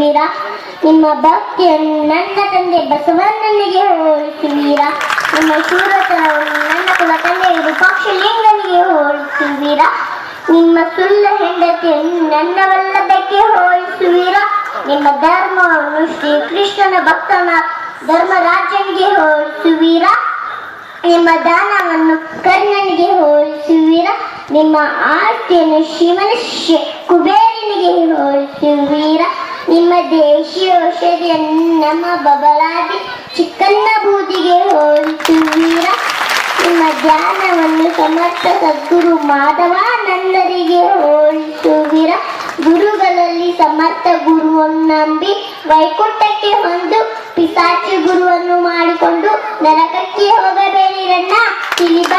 ಹೋಲಿಸುವಿರಾ ನಿಮ್ಮ ಭಕ್ತಿಯನ್ನು ನನ್ನ ತಂದೆ ಬಸವಣ್ಣನಿಗೆ ಹೋಲಿಸುವಿರಾ? ನಿಮ್ಮ ಶೂರತನವನ್ನು ನನ್ನ ಕುಲ ತಂದೆ ವಿರೂಪಾಕ್ಷಲಿಂಗನಿಗೆ ಹೋಲಿಸುವಿರಾ? ನಿಮ್ಮ ಸುಳ್ಳ ಹೆಂಡತಿಯನ್ನು ನನ್ನ ಹೋಲಿಸುವೀರಾ? ನಿಮ್ಮ ಧರ್ಮವನ್ನು ಶ್ರೀಕೃಷ್ಣನ ಭಕ್ತನ ಧರ್ಮರಾಜನಿಗೆ ಹೋಲಿಸುವೀರಾ? ನಿಮ್ಮ ದಾನವನ್ನು ಕರ್ಣನಿಗೆ ಹೋಲಿಸುವೀರಾ? ನಿಮ್ಮ ಆಸ್ತಿಯನ್ನು ಶಿವನ ಕುಬೇರನಿಗೆ ಹೋಲಿಸುವಿರ? ನಿಮ್ಮ ದೇಶಿ ಔಷಧಿಯನ್ನು ನಮ್ಮ ಬಬಲಾದಿ ಚಿಕ್ಕನ್ನ ಬೂದಿಗೆ ಹೋಲಿಸುವಿರ? ನಿಮ್ಮ ಧ್ಯಾನವನ್ನು ಸಮರ್ಥ ಸದ್ಗುರು ಮಾಧವಾನಂದರಿಗೆ ಹೋಲಿಸುವಿರ? ಗುರುಗಳಲ್ಲಿ ಸಮರ್ಥ ಗುರುವನ್ನು ನಂಬಿ ವೈಕುಂಠಕ್ಕೆ ಹೊಂದು ಪಿಸಾಚಿ ಗುರುವನ್ನು ಮಾಡಿಕೊಂಡು ನರಕಕ್ಕೆ ಹೋಗಬೇಡಿರಣ್ಣ. ನೂರ